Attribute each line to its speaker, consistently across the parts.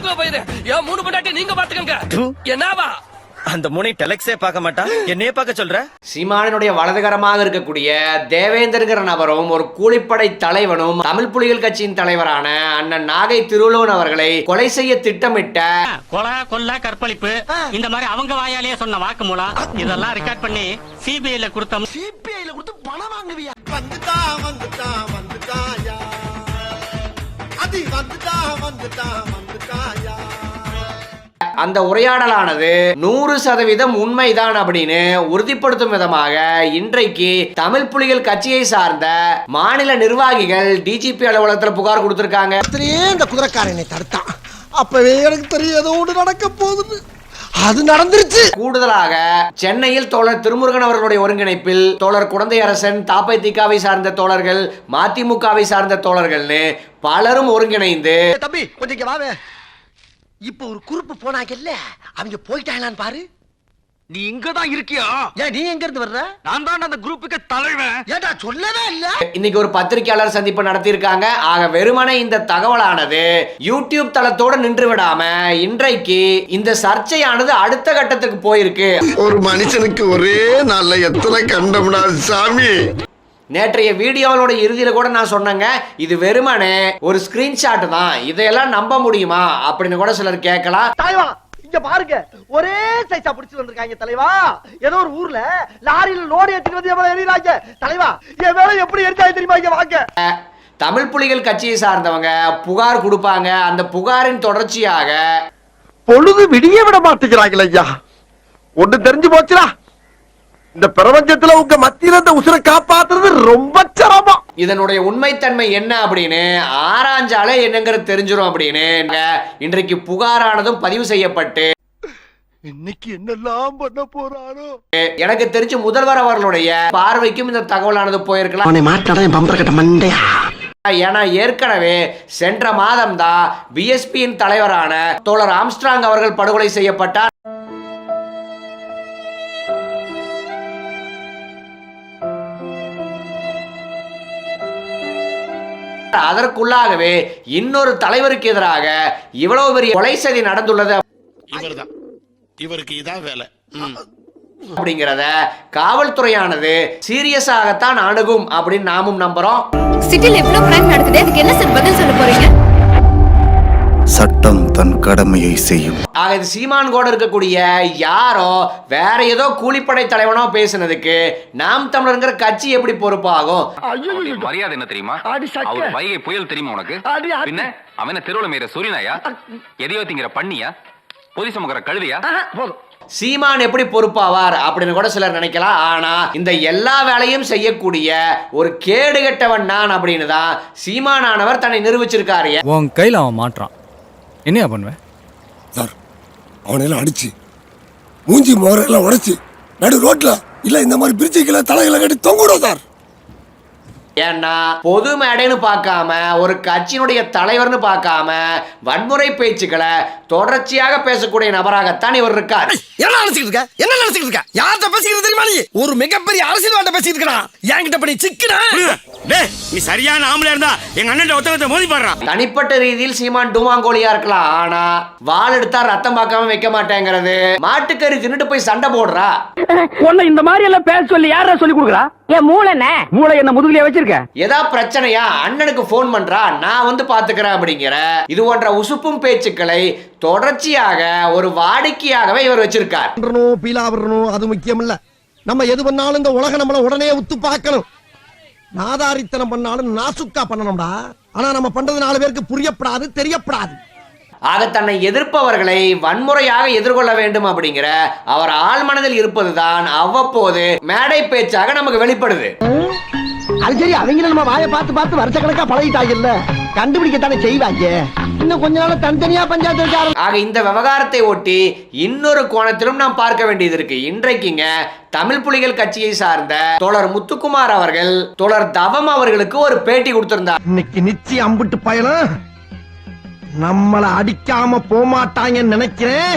Speaker 1: ஜெயிலுக்குள்ள போயிரு? என் மூணு பொண்டாட்டி நீங்க பாத்துக்கங்க என்னவா?
Speaker 2: அந்த முனை டெலக்ஸே பார்க்க மாட்டா? என்னையே பார்க்க சொல்ற?
Speaker 3: சீமானினுடைய வலதுகரமாக இருக்கக்கூடிய தேவேந்தர்ங்கிற நபரும் ஒரு கூலிப்படை தலைவனும் தமிழ் புலிகள் கட்சியின் தலைவரான அண்ணன் நாகை திருவள்ளுவன் அவர்களை கொலை செய்ய திட்டமிட்ட
Speaker 4: கொலை கொல்ல கற்பழிப்பு இந்த மாதிரி அவங்க வாயாலேயே சொன்ன வாக்கு மூலம் இதெல்லாம் ரெக்கார்ட் பண்ணி சிபிஐல கொடுத்தோம்.
Speaker 5: சிபிஐல கொடுத்து பணம் வாங்குவியா? வந்துட்டா வந்துட்டா அது வந்துட்டா வந்துட்டா வந்துட்டாயா?
Speaker 3: அந்த உரையாடலானது நூறு சதவீதம் உண்மைதான் அப்படின்னு உறுதிப்படுத்தும் விதமாக இன்றைக்கு தமிழ் புலிகள் கட்சியை சார்ந்த மாநில நிர்வாகிகள் டிஜிபி அலுவலகத்தில் புகார் கொடுத்திருக்காங்க.
Speaker 5: இந்த குதிரைக்காரன் தடுத்தான். அப்பவே எனக்கு தெரியும் ஏதோ ஒன்று நடக்க போகுது அது நடந்துருச்சு.
Speaker 3: கூடுதலாக சென்னையில் தோழர் திருமுருகன் அவர்களுடைய ஒருங்கிணைப்பில் தோழர் குழந்தை அரசன் தாப்பை திகாவை சார்ந்த தோழர்கள் மதிமுகவை சார்ந்த தோழர்கள்னு பலரும் ஒருங்கிணைந்து
Speaker 5: தம்பி கொஞ்சம் இங்க வாவே. இப்ப ஒரு குறுப்பு போனாங்கல்ல? அவங்க போயிட்டாங்களான்னு பாரு.
Speaker 6: நீ இங்க தான் இருக்கியா?
Speaker 5: ஏன் நீ எங்க இருந்து வர்ற?
Speaker 6: நான் தான் அந்த குரூப்புக்கு தலைவன்.
Speaker 5: ஏடா சொல்லவே இல்ல.
Speaker 3: இன்னைக்கு ஒரு பத்திரிகையாளர் சந்திப்பு நடத்தியிருக்காங்க. ஆக வெறுமனே இந்த தகவலானது யூடியூப் தளத்தோட நின்று விடாம இன்றைக்கு இந்த சர்ச்சையானது அடுத்த கட்டத்துக்கு போயிருக்கு.
Speaker 7: ஒரு மனுஷனுக்கு ஒரே நாள்ல எத்தனை கண்டம்டா சாமி?
Speaker 3: நேற்றைய வீடியோவோட இறுதியில கூட நான் சொன்னேங்க. இது வெறுமனே ஒரு ஸ்கிரீன்ஷாட் தான். இதையெல்லாம் நம்ப முடியுமா? அப்படின்னு கூட சிலர் கேட்கலாம்.
Speaker 5: இங்க பாருங்க. ஒரே சைஸா புடிச்சு வந்திருக்காங்க தலைவா. ஏதோ ஒரு ஊர்ல லாரியில லோடு ஏத்திட்டு வந்து எவ்வளவு எறிறாங்க தலைவா என் மேல எப்படி எரிஞ்சாங்க தெரியுமா இங்க வாங்க.
Speaker 3: தமிழ் புலிகள் கட்சியை சார்ந்தவங்க புகார் கொடுப்பாங்க. அந்த புகாரின் தொடர்ச்சியாக
Speaker 8: பொழுது விடிய விட மாட்டேங்கிறாங்களே ஐயா. ஒண்ணு தெரிஞ்சு போச்சுடா. இந்த பிரபஞ்சத்துல உங்க மத்தியில இந்த உசுரை காப்பாத்துறது ரொம்ப சிரமம்.
Speaker 3: இதனுடைய உண்மைத்தன்மை என்ன அப்படின்னு ஆராய்ஞ்சாலே என்னங்கிறது தெரிஞ்சிரும் அப்படின்னு. இன்றைக்கு புகாரானதும் பதிவு செய்யப்பட்டு.
Speaker 5: இன்னைக்கு என்னெல்லாம் பண்ண போறாரோ?
Speaker 3: எனக்கு தெரிஞ்சு முதல்வர் அவர்களுடைய பார்வைக்கும் இந்த தகவலானது போயிருக்கலாம்.
Speaker 5: அவனை மாட்டாடா என் பம்பர கட்ட மண்டையா?
Speaker 3: ஏன்னா ஏற்கனவே சென்ற மாதம் தான் பிஎஸ்பியின் தலைவரான தோழர் ஆம்ஸ்ட்ராங் அவர்கள் படுகொலை செய்யப்பட்டார். அதற்குள்ளாகவே இன்னொரு தலைவருக்கு எதிராக இவ்வளவு பெரிய கொலை செய்தி நடந்துள்ளது
Speaker 7: இவர்தான். இவருக்கு இதான் வேலை.
Speaker 3: அப்படிங்கிறத காவல்துறையானது சீரியஸாகத்தான் அணுகும் அப்படின்னு நாமும் நம்புறோம்.
Speaker 9: சிட்டில எவ்வளவு கிரைம் நடக்குது அதுக்கு என்ன சார் பதில் சொல்ல போறீங்க?
Speaker 10: சட்டம். தன் கடமையை செய்யும்.
Speaker 3: ஆக இது சீமான் கூட இருக்கக்கூடிய யாரோ வேற ஏதோ கூலிப்படை தலைவனோ பேசுனதுக்கு நாம் தமிழர்ங்கிற கட்சி எப்படி பொறுப்பாகும்?
Speaker 6: மரியாதை என்ன தெரியுமா. அவர் வைகை புயல் தெரியுமா உனக்கு. பின்ன அவன தெருவுல மீற சூரியனாயா? எதையோ திங்கிற பண்ணியா? பொதி சுமக்கிற கழுதையா?
Speaker 5: போதும்.
Speaker 3: சீமான் எப்படி பொறுப்பாவார் அப்படின்னு கூட சிலர் நினைக்கலாம். ஆனா இந்த எல்லா வேலையும் செய்யக்கூடிய ஒரு கேடுகெட்டவன் நான் அப்படின்னு தான் சீமானானவர் தன்னை நிரூபிச்சிருக்காரு.
Speaker 11: உன் கையில் அவன் மாட்டுறான். என்னையா பண்ணுவேன்
Speaker 7: சார் அவனையெல்லாம் அடிச்சு மூஞ்சி மோரெல்லாம் உடைச்சு நடு ரோட்டில் இல்லை இந்த மாதிரி பிரிச்சுக்கல தலைகளை கட்டி தொங்கிடும் சார்.
Speaker 3: ஏன்னா பொது மேடைன்னு பார்க்காம ஒரு கட்சியினுடைய தலைவர்னு பார்க்காம வன்முறை பேச்சுக்களை தொடர்ச்சியாக பேசக்கூடிய நபராகத்தான் இவர் இருக்கார்.
Speaker 5: என்ன நினைச்சிட்டு இருக்க? என்ன நினைச்சிட்டு இருக்க? யார்கிட்ட பேசிக்கிறது தெரியுமா நீ? ஒரு மிகப்பெரிய அரசியல்வாட்ட பேசிட்டு இருக்கா என்கிட்ட பண்ணி சிக்கனா
Speaker 6: நீ சரியான ஆம்பளை இருந்தா எங்க அண்ணன் ஒத்தகத்தை மோதி பாடுறான்
Speaker 3: தனிப்பட்ட ரீதியில் சீமான் டூமாங்கோலியா இருக்கலாம். ஆனா வாள் எடுத்தா ரத்தம் பார்க்காம வைக்க மாட்டேங்கிறது. மாட்டுக்கறி தின்னுட்டு போய் சண்டை போடுறா.
Speaker 4: உன்னை இந்த மாதிரி எல்லாம் பேச சொல்லி யாரா சொல்லி கொடுக்குறா?
Speaker 9: என் மூளை
Speaker 4: மூளை என்ன முதுகுலயே வச்சிருக்க
Speaker 3: ஏதா பிரச்சனையா? அண்ணனுக்கு ஃபோன் பண்றா? நான் வந்து பாத்துக்கிறேன் அப்படிங்கிற. இது போன்ற உசுப்பும் பேச்சுக்களை தொடர்ச்சியாக ஒரு வாடிக்கையாகவே இவர் வச்சிருக்கார்.
Speaker 5: பீலா அது முக்கியம் இல்ல நம்ம எது பண்ணாலும் இந்த உலகம் நம்மள உடனே உத்து பார்க்கணும். நாதாரித்தனம் பண்ணாலும் நாசுக்கா பண்ணணும்டா. ஆனா நம்ம பண்றது நாலு பேருக்கு புரியப்படாது தெரியப்படாது.
Speaker 3: ஆக தன்னை எதிர்ப்பவர்களை வன்முறையாக எதிர்கொள்ள வேண்டும் அப்படிங்கிற அவர் ஆழ்மனதில் இருப்பதுதான் அவ்வப்போது மேடை பேச்சாக நமக்கு வெளிப்படுது.
Speaker 5: அது சரி அவங்க நம்ம வாயை பார்த்து பார்த்து வருஷக்கணக்கா பழகிட்டாங்கல்ல கண்டுபிடிக்கத்தானே செய்வாங்க. இன்னும் கொஞ்ச நாள் தனித்தனியா பஞ்சாயத்து
Speaker 3: ஆக இந்த விவகாரத்தை ஒட்டி இன்னொரு கோணத்திலும் நாம் பார்க்க வேண்டியது இருக்கு. இன்றைக்குங்க தமிழ் புலிகள் கட்சியை சார்ந்த தோழர் முத்துக்குமார் அவர்கள் தோழர் தவம் அவர்களுக்கு ஒரு பேட்டி கொடுத்திருந்தார்.
Speaker 5: இன்னைக்கு நிச்சயம் அம்பிட்டு பயணம் நம்மள அடிக்காம போமாட்டாங்கன்னு நினைக்கிறேன்.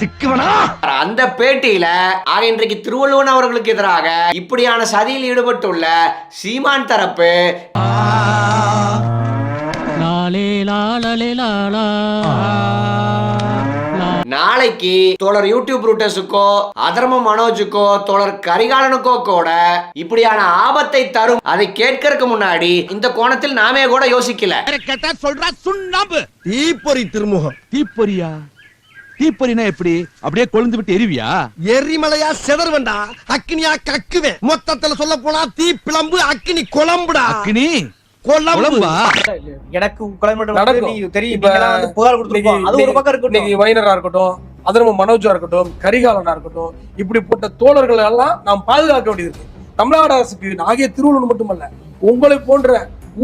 Speaker 5: சிக்குவனா?
Speaker 3: அந்த பேட்டியில ஆக இன்றைக்கு திருவள்ளுவன் அவர்களுக்கு எதிராக இப்படியான சதியில் ஈடுபட்டுள்ள சீமான் தரப்பு.
Speaker 4: லாலே லாலே லாலா
Speaker 3: நாளைக்கு தோழர் யூடியூப் ரூட்டர்ஸுக்கோ அதர்ம மனோஜுக்கோ தோழர் கரிகாலனுக்கோ கூட இப்படியான ஆபத்தை தரும். அதை கேட்கறதுக்கு முன்னாடி இந்த கோணத்தில் நாமே கூட யோசிக்கல.
Speaker 5: கேட்டா சொல்றா சுண்ணாம்பு. தீப்பொறி திருமுகம்.
Speaker 8: தீப்பொறியா? தீப்பொறினா எப்படி? அப்படியே கொழுந்து விட்டு எரிவியா?
Speaker 5: எரிமலையா செதறுவண்டா? அக்கினியா கக்குவேன் மொத்தத்துல சொல்ல போனா தீ பிளம்பு அக்கினி குழம்புடா.
Speaker 8: அக்னி?
Speaker 5: குழம்பு.
Speaker 2: எனக்கு
Speaker 1: அது வைனரா இருக்கட்டும். அதர்ம மனோஜா இருக்கட்டும் கரிகாலனா இருக்கட்டும் இப்படிப்பட்ட தோழர்கள் எல்லாம் நாம் பாதுகாக்க வேண்டியது தமிழ்நாடு அரசுக்கு நாகிய திருவள்ளுவர் மட்டுமல்ல உங்களை போன்ற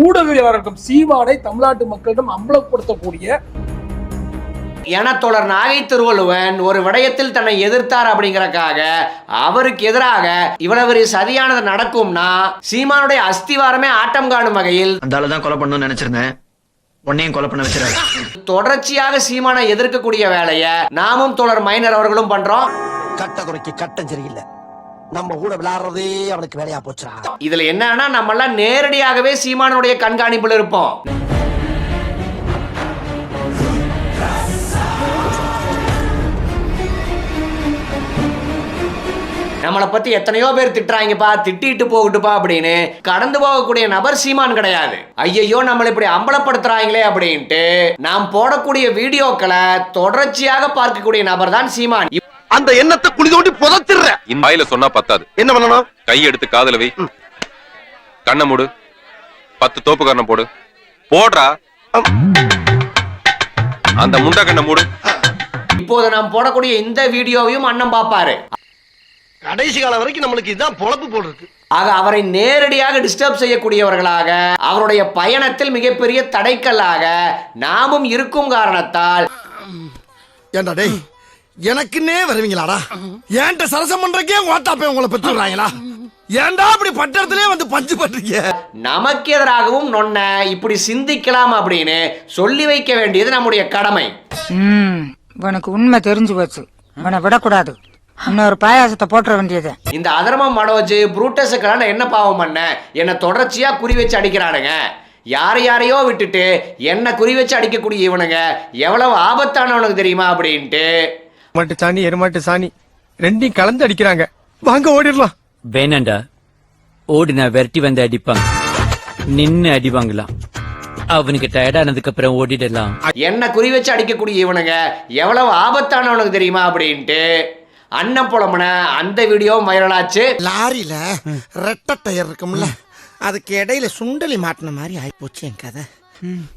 Speaker 1: ஊடகவியலாளர்களும் சீமானை தமிழ்நாட்டு மக்களிடம் அம்பலப்படுத்தக்கூடிய
Speaker 3: என தோழர் நாகை திருவள்ளுவன் ஒரு விடயத்தில் தன்னை எதிர்த்தார் அப்படிங்கறக்காக அவருக்கு எதிராக இவ்வளவு சதியானது நடக்கும்னா சீமானுடைய அஸ்திவாரமே ஆட்டம் காணும் வகையில்
Speaker 2: அந்த தான் கொலை பண்ணணும்னு நினைச்சிருந்தேன். உன்னையும் கொலை பண்ண
Speaker 3: தொடர்ச்சியாக சீமானை எதிர்க்கக்கூடிய வேலையை நாமும் தோழர் மைனர் அவர்களும் பண்றோம்.
Speaker 5: கட்ட குறைக்கு கட்டம் சரியில்லை. நம்ம கூட விளையாடுறதே அவனுக்கு வேலையா போச்சுடா.
Speaker 3: இதுல என்னன்னா நம்ம எல்லாம் நேரடியாகவே சீமானுடைய கண்காணிப்புல இருப்போம். நம்மளை பத்தி எத்தனையோ பேர் திட்டுறாங்கப்பா திட்டிட்டு போகட்டுப்பா அப்படின்னு. கடந்து போகக்கூடிய நபர் சீமான் கிடையாது. ஐயையோ நம்மளை இப்படி அம்பலப்படுத்துறாங்களே அப்படின்ட்டு நாம் போடக்கூடிய வீடியோக்களை தொடர்ச்சியாக பார்க்கக்கூடிய நபர் தான் சீமான்
Speaker 8: அந்த எண்ணத்தை குழி தோண்டி புதைச்சிடுற.
Speaker 6: இந்த வாயில சொன்னா பத்தாது.
Speaker 8: என்ன பண்ணணும்?
Speaker 6: கை எடுத்து காதுல வை. கண்ணை மூடு. பத்து தோப்பு கண்ணை போடு. போடுறா. அந்த முண்டா கண்ணை மூடு.
Speaker 3: இப்போது நாம் போடக்கூடிய இந்த வீடியோவையும் அண்ணன் பார்ப்பாரு.
Speaker 5: கடைசி காலம் வரைக்கும் நம்மளுக்கு இதுதான் பொழப்பு போல் இருக்கு.
Speaker 3: ஆக அவரை நேரடியாக டிஸ்டர்ப் செய்யக்கூடியவர்களாக அவருடைய பயணத்தில் மிகப்பெரிய தடைக்கல்லாக நாமும் இருக்கும் காரணத்தால்
Speaker 5: ஏண்டா டேய் எனக்குன்னே வருவீங்களாடா? ஏன்ட்ட சரசம் பண்றக்கே ஓட்டாப்பே உங்களை பெற்று விடுறாங்களா? ஏன்டா அப்படி பட்டத்திலே வந்து பஞ்சு பண்றீங்க?
Speaker 3: நமக்கு எதிராகவும் நொன்ன இப்படி சிந்திக்கலாம் அப்படின்னு சொல்லி வைக்க வேண்டியது நம்முடைய கடமை.
Speaker 9: உனக்கு உண்மை தெரிஞ்சு போச்சு. உன்னை விடக்கூடாது. இன்னொரு பாயாசத்தை போட்டுற வேண்டியது.
Speaker 3: இந்த அதர்மம் மனோஜ் புரூட்டஸுக்கெல்லாம் நான் என்ன பாவம் பண்ண? என்னை தொடர்ச்சியா குறி வச்சு அடிக்கிறானுங்க. யாரை யாரையோ விட்டுட்டு என்ன குறி வச்சு அடிக்கக்கூடிய இவனுங்க எவ்வளவு ஆபத்தானவனுக்கு தெரியுமா அப்படின்ட்டு.
Speaker 11: மாட்டு சாணி எருமாட்டு சாணி ரெண்டையும் கலந்து அடிக்கிறாங்க. வாங்க ஓடிடலாம்.
Speaker 1: வேணாண்டா. ஓடினா விரட்டி வந்து அடிப்பாங்க. நின்னு அடிவாங்களாம் அவனுக்கு டயர்டானதுக்கு அப்புறம் ஓடிடலாம்.
Speaker 3: என்ன குறி வச்சு அடிக்கக்கூடிய இவனுங்க எவ்வளவு ஆபத்தானவனுக்கு தெரியுமா அப்படின்ட்டு. அண்ணன் புலம்புன அந்த வீடியோ வைரலாச்சு.
Speaker 5: லாரியில ரெட்டை டயர் இருக்கும்ல அதுக்கு இடையில சுண்டலி மாட்டின மாதிரி ஆயிப்போச்சு என் கதை.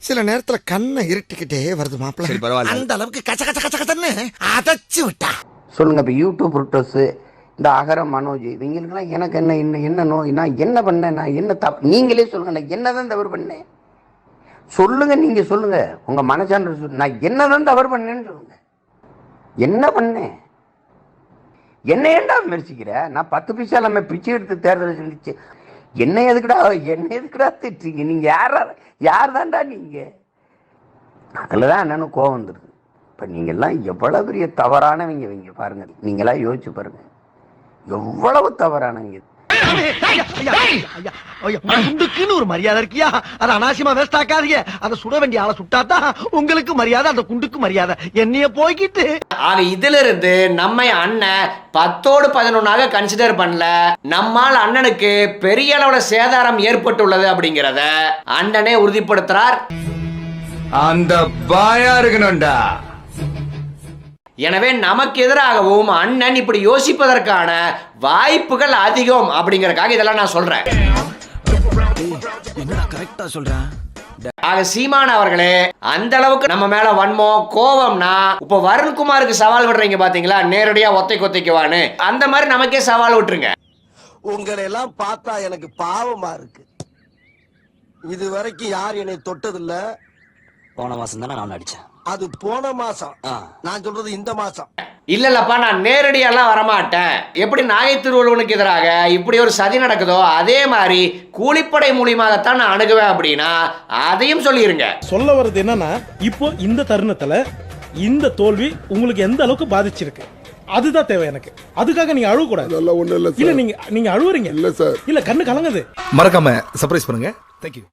Speaker 5: சில நேரத்துல கண்ணை இருட்டிக்கிட்டே வருது மாப்பிள்ள. அந்த அளவுக்கு கச்ச கச்ச கச்ச கச்சன்னு அதச்சு விட்டா.
Speaker 8: சொல்லுங்க இப்ப யூடியூப் ருட்டோஸ் இந்த அகர மனோஜ் இவங்களுக்கெல்லாம் எனக்கு என்ன என்ன என்ன நோய் நான் என்ன பண்ணேன் நான் என்ன தப்பு நீங்களே சொல்லுங்க நான் என்னதான் தவறு பண்ணேன்? சொல்லுங்க நீங்க சொல்லுங்க. உங்க மனசான்ற நான் என்னதான் தவறு பண்ணேன்னு சொல்லுங்க. என்ன பண்ணேன்? என்ன ஏண்டா விமர்சிக்கிற? நான் பத்து பைசா நம்ம பிச்சை எடுத்து தேர்தல் சந்திச்சு என்ன எதுக்குடா என்ன எதுக்குடா திட்டுறீங்க? நீங்க யாரா யார் தான்டா நீங்க? அதில் தான் என்னன்னு கோவம் வந்துடுது இப்போ நீங்கள்லாம் எவ்வளவு பெரிய தவறானவங்க இவங்க பாருங்க. நீங்களாம் யோசிச்சு பாருங்க. எவ்வளவு தவறானவங்க.
Speaker 5: குண்டுக்குன்னு ஒரு மரியாதை இருக்கியா? அது அனாவசியமா வேஸ்ட் ஆக்காதீங்க அதை சுட வேண்டிய ஆளை சுட்டாதான் உங்களுக்கு மரியாதை அந்த குண்டுக்கு மரியாதை. என்னைய போய்கிட்டு
Speaker 3: ஆக இதுல இருந்து நம்மை அண்ணன் பத்தோடு பதினொன்னாக கன்சிடர் பண்ணல. நம்மால் அண்ணனுக்கு பெரிய அளவுல சேதாரம் ஏற்பட்டுள்ளது அப்படிங்கிறத அண்ணனே உறுதிப்படுத்துறார்.
Speaker 2: அந்த பாயா இருக்கணும்டா.
Speaker 3: எனவே நமக்கு எதிராகவும் அண்ணன் இப்படி யோசிப்பதற்கான வாய்ப்புகள் அதிகம் அப்படிங்கறதுக்காக இதெல்லாம் நான் சொல்றேன்.
Speaker 2: கரெக்டா சொல்றேன்
Speaker 3: ஆக சீமான் அவர்களே அந்த அளவுக்கு நம்ம மேல வன்மம் கோவம்னா இப்ப வருண்குமாருக்கு சவால் விடுறீங்க பாத்தீங்களா? நேரடியா ஒத்தை கொத்தைக்குவான்னு அந்த மாதிரி நமக்கே சவால் விட்டுருங்க.
Speaker 5: உங்களை எல்லாம் பார்த்தா எனக்கு பாவமா இருக்கு. இது வரைக்கும் யார் என்னை தொட்டதில்ல?
Speaker 2: போன மாசம் தானே நான் அடிச்சேன்.
Speaker 5: அது போன மாசம். நான் சொல்றது இந்த மாசம்.
Speaker 3: இல்ல இல்லப்பா நான் நேரடியெல்லாம் வரமாட்டேன். எப்படி நாகை திருவள்ளுவனுக்கு எதிராக இப்படி ஒரு சதி நடக்குதோ அதே மாதிரி கூலிப்படை மூலியமாகத்தான் நான் அணுகுவேன் அப்படின்னா அதையும் சொல்லிருங்க.
Speaker 8: சொல்ல வர்றது என்னன்னா இப்போ இந்த தருணத்துல இந்த தோல்வி உங்களுக்கு எந்த அளவுக்கு பாதிச்சிருக்கு? அதுதான் தேவை எனக்கு. அதுக்காக நீங்க அழுவ கூடாது
Speaker 7: அதெல்லாம் ஒண்ணும் இல்ல
Speaker 8: இல்ல நீங்க நீங்க அழுவுறீங்க.
Speaker 7: இல்ல சார்.
Speaker 8: இல்ல கண்ணு கலங்குது.
Speaker 11: மறக்காம சர்ப்ரைஸ் பண்ணுங்க. தேங்க்யூ